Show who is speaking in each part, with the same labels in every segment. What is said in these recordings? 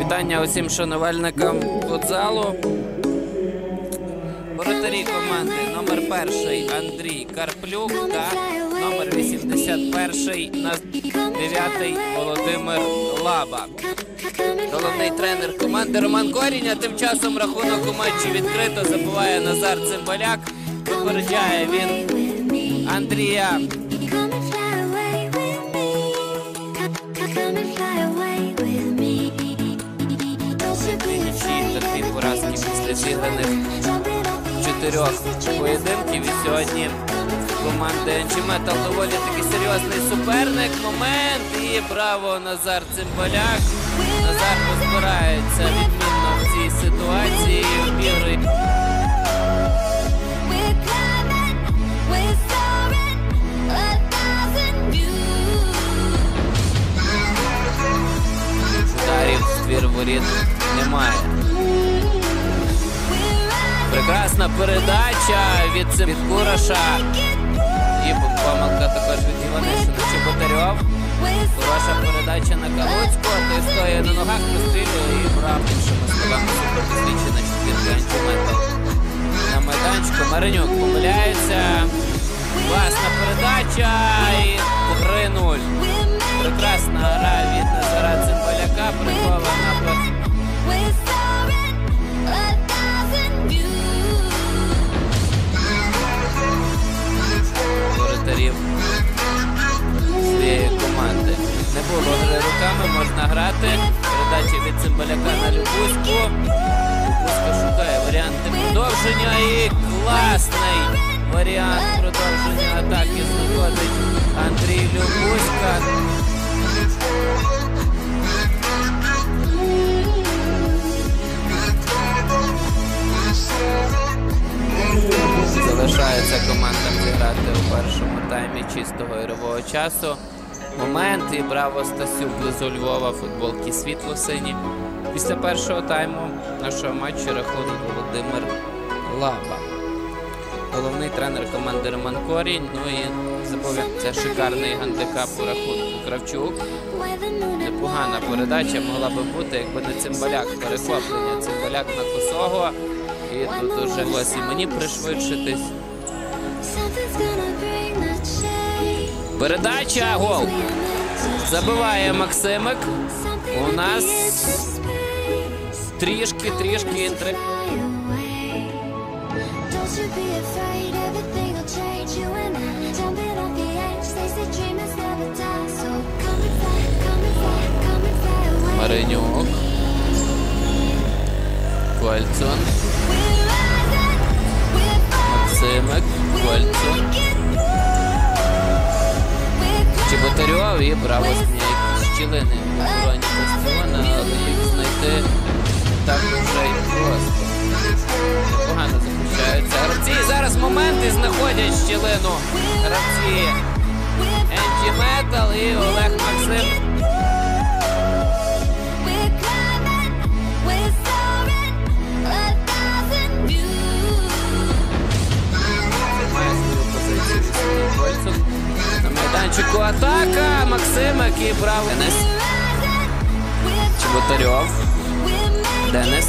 Speaker 1: Вітання усім шанувальникам футзалу. Воротарі команди номер перший Андрій Карплюк та номер 81 на 9 Володимир Лаба. Головний тренер команди Роман Корінь, а тим часом рахунок у матчі відкрито забуває Назар Цимбаляк. Випереджає він Андрія зіграних чотирьох поєдинків. І сьогодні команда Енчіметал доволі таки серйозний суперник. Момент і браво Назар Цимбаляк. Назар розбирається відмінно в цій ситуації. Обігрує Прекрасна передача від Цим- від Кураша. І помилка також від Іванишина Чеботарьов. Хороша передача на Калуцьку, той стоїть на ногах, прострілює і брав іншими словами супердосвідчена четвірка Антиметал. На майданчику Маринюк помиляється. Класна передача і 3-0. Прекрасна гра від Назара Цимбаляка, прихована про можна грати. Передача від Цимбаляка на Любузьку. Любузька шукає варіанти продовження і класний варіант продовження атаки знаходить Андрій Любузька. Залишається командам зіграти у першому таймі чистого ігрового часу. Момент і браво Стасюк близу Львова, футболки світло-сині. Після першого тайму нашого матчу рахунок Володимир Лаба. Головний тренер команди Роман Корінь. Ну і це шикарний гандикап у рахунку Кравчук. Непогана передача могла би бути, якби не цимбаляк. Перехоплення цимбаляк на косого. І тут уже ось і мені пришвидшитись. Передача гол. Забиває Максимик. У нас трішки, трішки інтри. Маринюк.
Speaker 2: Falling,
Speaker 1: Максимик.
Speaker 2: we're
Speaker 1: і зміняє якісь щілини обороні Бастіона, але їх знайти так вже й просто. Непогано захищаються. Гравці зараз моменти знаходять щілину. Гравці Ентіметал і Олег Максим. Має свою позицію майданчику атака. Максимик і браво. Денис Чеботарьов. Денис.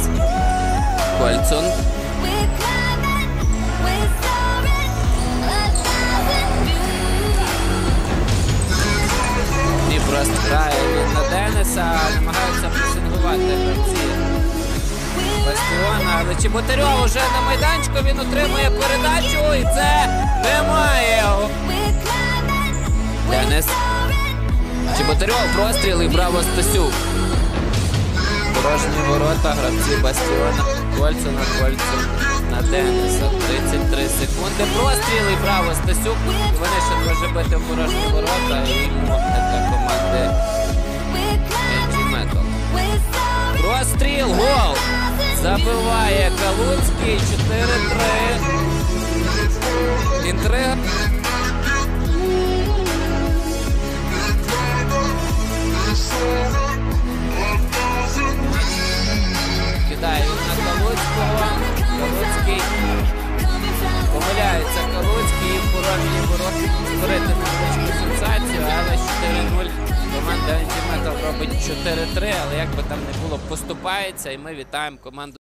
Speaker 1: Кольцун. І просто на Дениса, намагаються пресингувати гравці Бастіона, але Чеботарьов уже на майданчику він отримує передачу і це немає.
Speaker 2: Soaring,
Speaker 1: Чеботарьов простріл і браво Стасюк. Порожні ворота, гравці Бастіона, Кольцена, Кольцун на Дениса. 33 секунди. Простріл і браво Стасюк. Вони ще може бити в порожні ворота і мокне для команди Метал. Простріл, гол! Забиває Калуцький 4-3. Інтрига.
Speaker 2: Fly
Speaker 1: помиляється Калуцький і в порожній ворота. створити невеличку сенсацію, але 4-0 команда Антиметал робить 4-3, але як би там не було, поступається, і ми вітаємо команду.